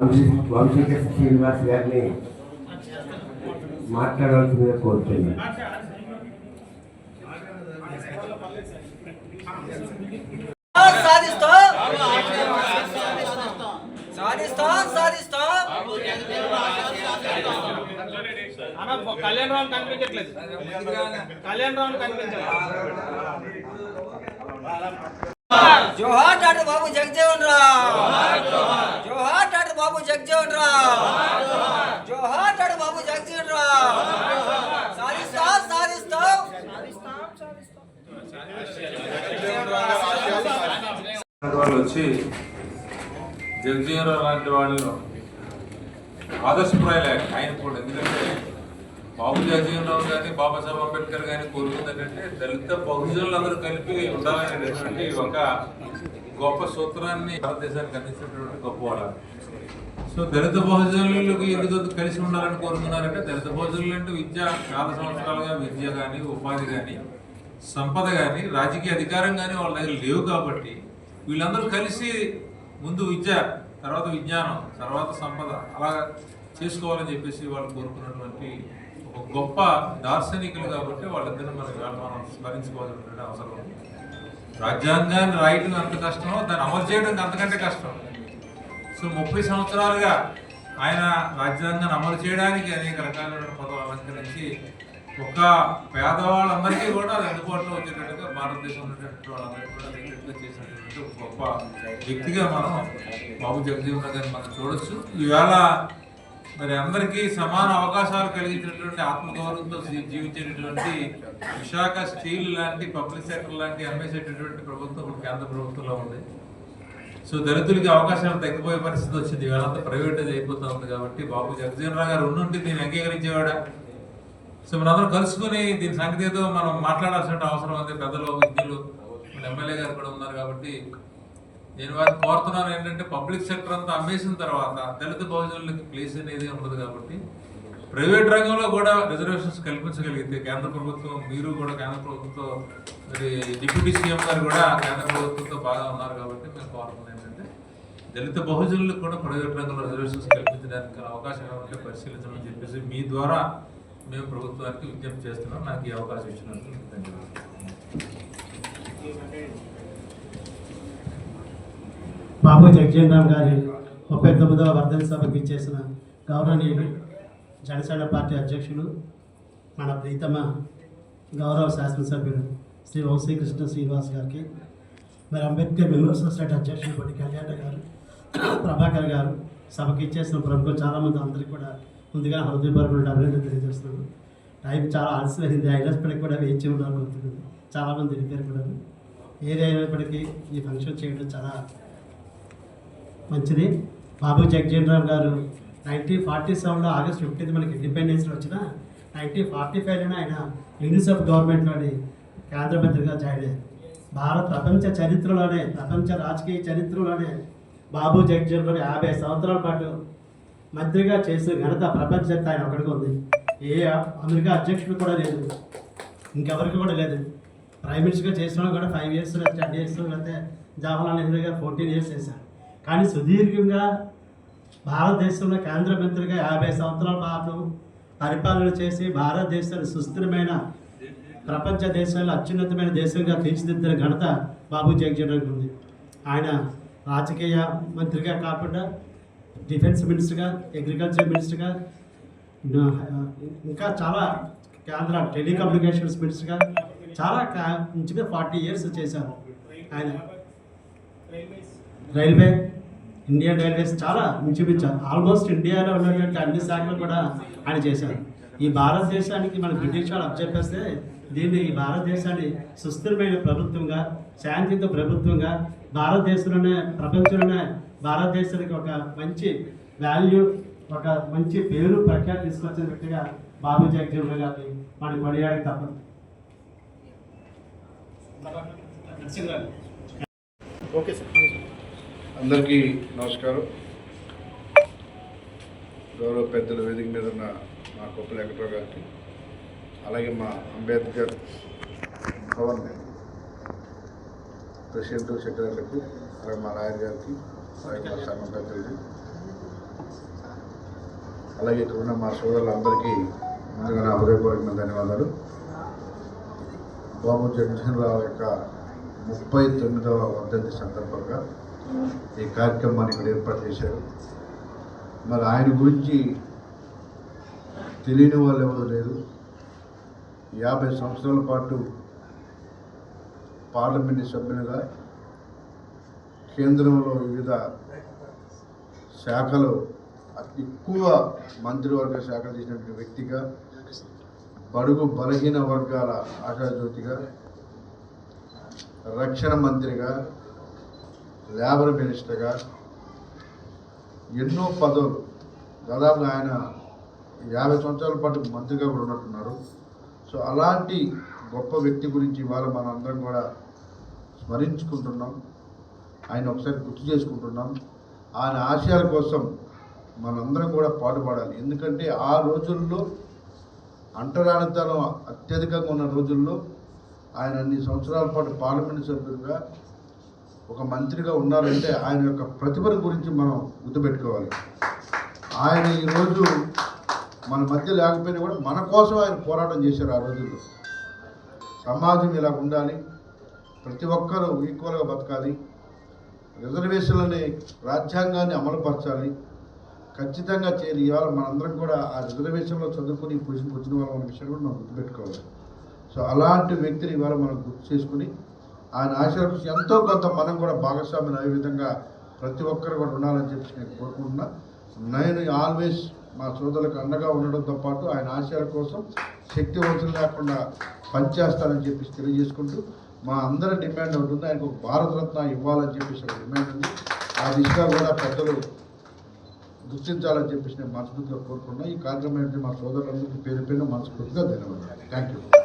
వంశీ- వంశీకృష్ణ శ్రీనివాస్ గారిని మాట్లాడవలసిందిగా కోరుతున్నాను. సాధిస్తా సాధిస్తా సాధిస్తా. అన్న కళ్యాణ్ రావు కనిపించట్లేదు. కళ్యాణ్ రావు కనిపించలేదు జోహార్ డాక్టర్ బాబు జగజీవన్ రావు. జగజీవన్ రావు జోహార్ డాక్టర్ బాబు జగజీవన్ రావు. సాధిస్తాం సాధిస్తాం. వాళ్ళు వచ్చి జగజీవనరావు లాంటి వాళ్ళు ఆదర్శప్రాయాలే. ఆయన కూడా ఎందుకంటే బాబు జగజీవనరావు కానీ బాబాసాహెబ్ అంబేద్కర్ కానీ కోరుకుంది ఏంటంటే దళిత బహుజనులందరూ కలిపి ఉండాలనేటటువంటి ఒక గొప్ప సూత్రాన్ని భారతదేశానికి అందించినటువంటి గొప్ప గొప్పవాడు సో దళిత బహుజనులకు ఎందుకు కలిసి ఉండాలని కోరుకున్నారంటే దళిత బహుజనులు అంటే విద్య చాలా సంవత్సరాలుగా విద్య కానీ ఉపాధి కానీ సంపద కానీ రాజకీయ అధికారం కానీ వాళ్ళ దగ్గర లేవు కాబట్టి వీళ్ళందరూ కలిసి ముందు విద్య తర్వాత విజ్ఞానం తర్వాత సంపద అలా చేసుకోవాలని చెప్పేసి వాళ్ళు కోరుకున్నటువంటి ఒక గొప్ప దార్శనికులు కాబట్టి వాళ్ళిద్దరిని మనకి మనం స్మరించుకోవాల్సినటువంటి అవసరం ఉంది. రాజ్యాంగాన్ని రాయటం అంత కష్టమో దాన్ని అమలు చేయడం అంతకంటే కష్టం. సో ముప్పై సంవత్సరాలుగా ఆయన రాజ్యాంగాన్ని అమలు చేయడానికి అనేక రకాలైన పదవులు అలంకరించి ఒక పేదవాళ్ళందరికీ కూడా అది అందుబాటులో వచ్చేటట్టుగా భారతదేశం ఉన్నటువంటి వాళ్ళందరికీ కూడా దగ్గరగా చేసినటువంటి ఒక గొప్ప వ్యక్తిగా మనం బాబు జగజీవన్ గారిని మనం చూడొచ్చు. ఈవేళ మరి అందరికీ సమాన అవకాశాలు కలిగించినటువంటి ఆత్మగౌరవంతో జీవించేటటువంటి విశాఖ స్టీల్ లాంటి పబ్లిక్ సెక్టర్ లాంటి అమ్మేసేటటువంటి ప్రభుత్వం కేంద్ర ప్రభుత్వంలో ఉంది. సో దళితులకి అవకాశాలు తగ్గిపోయే పరిస్థితి వచ్చింది. వీళ్ళంతా ప్రైవేటైజ్ అయిపోతూ ఉంది కాబట్టి బాబు జగజీవన్ రావు గారు ఉండుంటే దీన్ని అంగీకరించేవాడా? సో మనందరం కలుసుకుని దీని సంగతి ఏదో మనం మాట్లాడాల్సిన అవసరం ఉంది. పెద్దలు విద్యులు మన ఎమ్మెల్యే గారు కూడా ఉన్నారు కాబట్టి నేను వారిని కోరుతున్నాను ఏంటంటే పబ్లిక్ సెక్టర్ అంతా అమ్మేసిన తర్వాత దళిత బహుజనులకి ప్లేస్ అనేది ఉండదు కాబట్టి ప్రైవేట్ రంగంలో కూడా రిజర్వేషన్స్ కల్పించగలిగితే కేంద్ర ప్రభుత్వం మీరు కూడా కేంద్ర ప్రభుత్వంతో మరి డిప్యూటీ సీఎం గారు కూడా కేంద్ర ప్రభుత్వంతో బాగా ఉన్నారు కాబట్టి మేము కోరుతున్నాం. దళిత బహుజనులకు కూడా ప్రైవేట్ రంగంలో రిజర్వేషన్స్ కల్పించడానికి అవకాశం ఏమంటే పరిశీలించమని చెప్పేసి మీ ద్వారా మేము ప్రభుత్వానికి విజ్ఞప్తి చేస్తున్నాం. నాకు ఈ అవకాశం ఇచ్చినందుకు ధన్యవాదాలు. బాబు జగజీవన్ గారి ముప్పై తొమ్మిదవ వర్ధన సభకి చేసిన గౌరవనీయులు జనసేన పార్టీ అధ్యక్షులు మన ప్రీతమ గౌరవ శాసనసభ్యులు శ్రీ వంశీకృష్ణ శ్రీనివాస్ గారికి మరి అంబేద్కర్ మెమోరియల్ సొసైటీ అధ్యక్షులు బట్టి కళ్యాణ గారు ప్రభాకర్ గారు సభకి ఇచ్చేసిన ప్రముఖులు చాలామంది అందరికీ కూడా ముందుగా హృదయపూర్వక అభినందన తెలియజేస్తున్నాను. టైం చాలా ఆలస్యమైంది. అయినప్పటికీ కూడా వేచి ఉన్నారు కొంతమంది చాలామంది వెళ్ళిపోయారు కూడా. ఏదైనప్పటికీ ఈ ఫంక్షన్ చేయడం చాలా మంచిది. బాబు జగ్జీవన్ గారు నైన్టీన్ ఫార్టీ సెవెన్లో ఆగస్ట్ ఫిఫ్టీన్త్ మనకి ఇండిపెండెన్స్ వచ్చిన నైన్టీన్ ఫార్టీ ఫైవ్లోనే ఆయన యూనిసెఫ్ గవర్నమెంట్లోని కేంద్ర మంత్రిగా జాయిన్ అయ్యారు. భారత ప్రపంచ చరిత్రలోనే ప్రపంచ రాజకీయ చరిత్రలోనే బాబు జగజీవన్ యాభై సంవత్సరాల పాటు మంత్రిగా చేసిన ఘనత ప్రపంచ ఆయన ఒకటిగా ఉంది. ఏ అమెరికా అధ్యక్షుడు కూడా లేదు. ఇంకెవరికి కూడా లేదు. ప్రైమ్ మినిస్టర్గా చేసిన కూడా ఫైవ్ ఇయర్స్ టెన్ ఇయర్స్ లేకపోతే జవహర్లాల్ నెహ్రూ గారు ఫోర్టీన్ ఇయర్స్ చేశారు. కానీ సుదీర్ఘంగా భారతదేశంలో కేంద్ర మంత్రిగా యాభై సంవత్సరాల పాటు పరిపాలన చేసి భారతదేశాన్ని సుస్థిరమైన ప్రపంచ దేశాల్లో అత్యున్నతమైన దేశంగా తీర్చిదిద్దిన ఘనత బాబు జగజీవన్ ఉంది. ఆయన రాజకీయ మంత్రిగా కాకుండా డిఫెన్స్ మినిస్టర్గా అగ్రికల్చర్ మినిస్టర్గా ఇంకా చాలా కేంద్ర టెలికమ్యూనికేషన్స్ మినిస్టర్గా చాలా మంచిగా ఫార్టీ ఇయర్స్ చేశారు ఆయన. రైల్వే ఇండియన్ రైల్వేస్ చాలా ఇంచుమించారు ఆల్మోస్ట్ ఇండియాలో ఉన్నటువంటి అన్ని శాఖలు కూడా ఆయన చేశారు. ఈ భారతదేశానికి మన బ్రిటిష్ వాళ్ళు అబ్జెప్పేస్తే దీన్ని ఈ భారతదేశాన్ని సుస్థిరమైన ప్రభుత్వంగా శాంతితో ప్రభుత్వంగా భారతదేశంలోనే ప్రపంచంలోనే భారతదేశానికి ఒక మంచి వాల్యూ ఒక మంచి పేరు ప్రఖ్యాతి తీసుకొచ్చిన వ్యక్తిగా బాబు జగజీవన్ గారిని మనం కొనియాడి తప్పదు. అందరికీ నమస్కారం. గౌరవ పెద్దల వేదిక మీద ఉన్న మా గొప్ప వెంకటరావు గారికి అలాగే మా అంబేద్కర్ భవన్ ప్రెసిడెంట్ సెక్రటరీలకు అలాగే మా లాయర్ గారికి అలాగే మా సంఘం పెద్దలకి అలాగే ఇక్కడ ఉన్న మా సోదరులందరికీ ముందుగా నా హృదయపూర్వకమైన ధన్యవాదాలు. బాబు జగన్రావు యొక్క ముప్పై తొమ్మిదవ వర్ధంతి సందర్భంగా ఈ కార్యక్రమాన్ని ఇక్కడ ఏర్పాటు చేశారు. మరి ఆయన గురించి తెలియని వాళ్ళు ఎవరు లేరు. యాభై సంవత్సరాల పాటు పార్లమెంటు సభ్యులుగా కేంద్రంలో వివిధ శాఖలు ఎక్కువ మంత్రివర్గ శాఖలు చేసినటువంటి వ్యక్తిగా బడుగు బలహీన వర్గాల ఆశాజ్యోతిగా రక్షణ మంత్రిగా లేబర్ మినిస్టర్గా ఎన్నో పదవులు దాదాపుగా ఆయన యాభై సంవత్సరాల పాటు మంత్రిగా కూడా ఉన్నట్టున్నారు. సో అలాంటి గొప్ప వ్యక్తి గురించి ఇవాళ మనందరం కూడా స్మరించుకుంటున్నాం. ఆయన ఒకసారి గుర్తు చేసుకుంటున్నాం. ఆయన ఆశయాల కోసం మనందరం కూడా పాటుపడాలి. ఎందుకంటే ఆ రోజుల్లో అంటరానితనం అత్యధికంగా ఉన్న రోజుల్లో ఆయన అన్ని సంవత్సరాల పాటు పార్లమెంట్ సభ్యులుగా ఒక మంత్రిగా ఉన్నారంటే ఆయన యొక్క ప్రతిభను గురించి మనం గుర్తుపెట్టుకోవాలి. ఆయన ఈరోజు మన మధ్య లేకపోయినా కూడా మన కోసం ఆయన పోరాటం చేశారు ఆ రోజుల్లో. సమాజం ఇలా ఉండాలి ప్రతి ఒక్కరూ ఈక్వల్గా బతకాలి రిజర్వేషన్లని రాజ్యాంగాన్ని అమలుపరచాలి ఖచ్చితంగా చేయాలి. ఇవాళ మనందరం కూడా ఆ రిజర్వేషన్లో చదువుకుని పొజిషన్ వచ్చిన వాళ్ళ మన విషయం కూడా మనం గుర్తుపెట్టుకోవాలి. సో అలాంటి వ్యక్తిని ఇవాళ మనం గుర్తు చేసుకుని ఆయన ఆశయాల ఎంతో కొంత మనం కూడా భాగస్వామ్యం అయ్యే విధంగా ప్రతి ఒక్కరు కూడా ఉండాలని చెప్పి నేను కోరుకుంటున్నాను నేను ఆల్వేస్ మా సోదరులకు అండగా ఉండడంతో పాటు ఆయన ఆశయాల కోసం శక్తి వంచన లేకుండా పనిచేస్తానని చెప్పేసి తెలియజేసుకుంటూ మా అందరి డిమాండ్ ఉంటుంది ఆయనకు భారతరత్న ఇవ్వాలని చెప్పేసి ఒక డిమాండ్ ఉంది. ఆ దిశగా కూడా పెద్దలు గుర్తించాలని చెప్పేసి నేను మనస్ఫూర్తిగా కోరుకున్నా ఈ కార్యక్రమం మా సోదరులందరికీ పేరు పేరు మనస్ఫూర్తిగా ధన్యవాదాలు. Thank you